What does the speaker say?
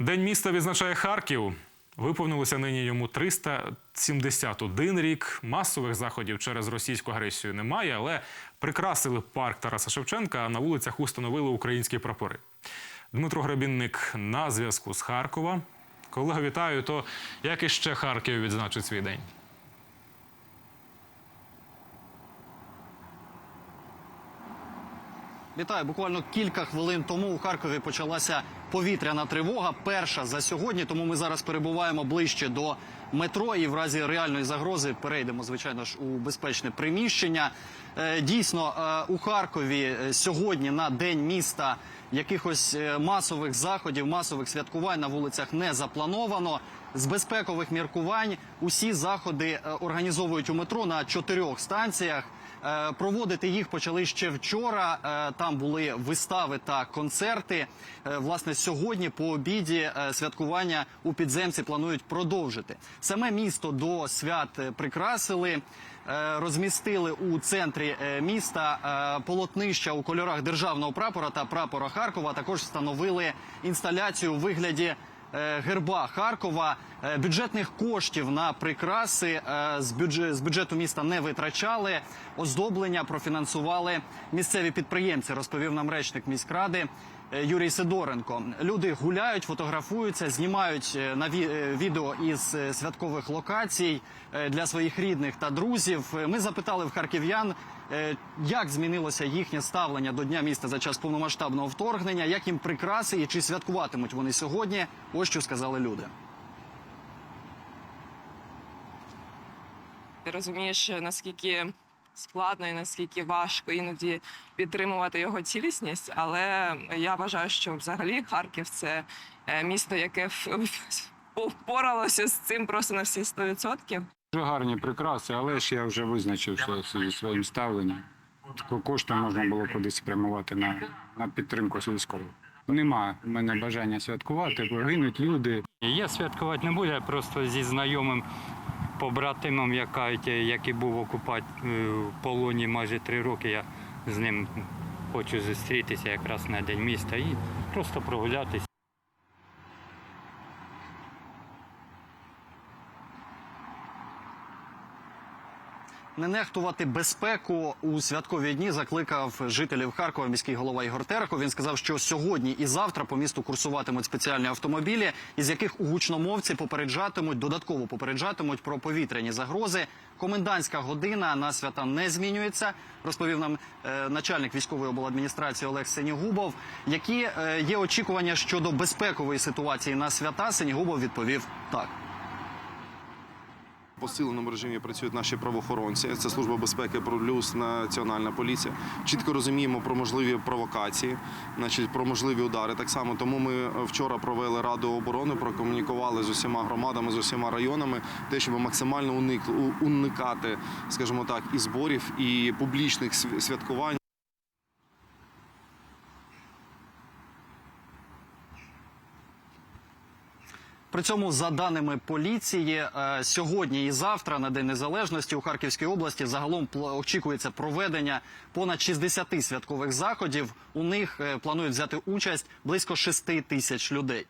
День міста відзначає Харків. Виповнилося нині йому 371 рік. Масових заходів через російську агресію немає, але прикрасили парк Тараса Шевченка, а на вулицях установили українські прапори. Дмитро Гребінник на зв'язку з Харкова. Колега, вітаю. То як іще Харків відзначить свій день? Вітаю. Буквально кілька хвилин тому у Харкові почалася повітряна тривога. Перша за сьогодні. Тому ми зараз перебуваємо ближче до метро і в разі реальної загрози перейдемо, звичайно ж, у безпечне приміщення. Е, Дійсно, е, у Харкові е, сьогодні на день міста якихось масових заходів, масових святкувань на вулицях не заплановано. З безпекових міркувань усі заходи організовують у метро на чотирьох станціях. Е, Проводити їх почали ще вчора. Е, Там були вистави та концерти. Е, Власне, сьогодні по обіді святкування у підземці планують продовжити. Саме місто до свят прикрасили. Розмістили у центрі міста полотнища у кольорах державного прапора та прапора Харкова. Також встановили інсталяцію у вигляді герба Харкова. Е, Бюджетних коштів на прикраси е, з бюджету, міста не витрачали. Оздоблення профінансували місцеві підприємці, розповів нам речник міськради е, Юрій Сидоренко. Люди гуляють, фотографуються, знімають е, на е, відео із е, святкових локацій е, для своїх рідних та друзів. Е, Ми запитали в харків'ян, е, як змінилося їхнє ставлення до дня міста за час повномасштабного вторгнення, як їм прикраси і чи святкуватимуть вони сьогодні. Ось що сказали люди. Ти розумієш, наскільки складно і наскільки важко іноді підтримувати його цілісність. Але я вважаю, що взагалі Харків це е, місто, яке впоралося з цим просто на всі 100%. Дуже гарні прикраси, але ж я вже визначився зі своїм ставленням. Кошти можна було кудись спрямувати на, на підтримку військових. Нема в мене бажання святкувати, бо гинуть люди. Я святкувати не буду, я просто зі знайомим побратимом, який був окупати е, в полоні майже три роки. Я з ним хочу зустрітися якраз на день міста і просто прогулятися. Не нехтувати безпеку у святкові дні закликав жителів Харкова міський голова Ігор Терехов. Він сказав, що сьогодні і завтра по місту курсуватимуть спеціальні автомобілі, із яких у гучномовці попереджатимуть, додатково попереджатимуть про повітряні загрози. Комендантська година на свята не змінюється, розповів нам е, начальник військової обладміністрації Олег Сенігубов. Які е, є очікування щодо безпекової ситуації на свята? Сенігубов відповів так. В посиленому режимі працюють наші правоохоронці. Це служба безпеки, плюс національна поліція. Чітко розуміємо про можливі провокації, значить про можливі удари. Так само тому ми вчора провели раду оборони, прокомунікували з усіма громадами, з усіма районами, те, щоб максимально уникати, скажімо так, і зборів, і публічних святкувань. При цьому, за даними поліції, е, сьогодні і завтра, на День Незалежності, у Харківській області загалом очікується проведення понад 60 святкових заходів. У них е, планують взяти участь близько 6 тисяч людей.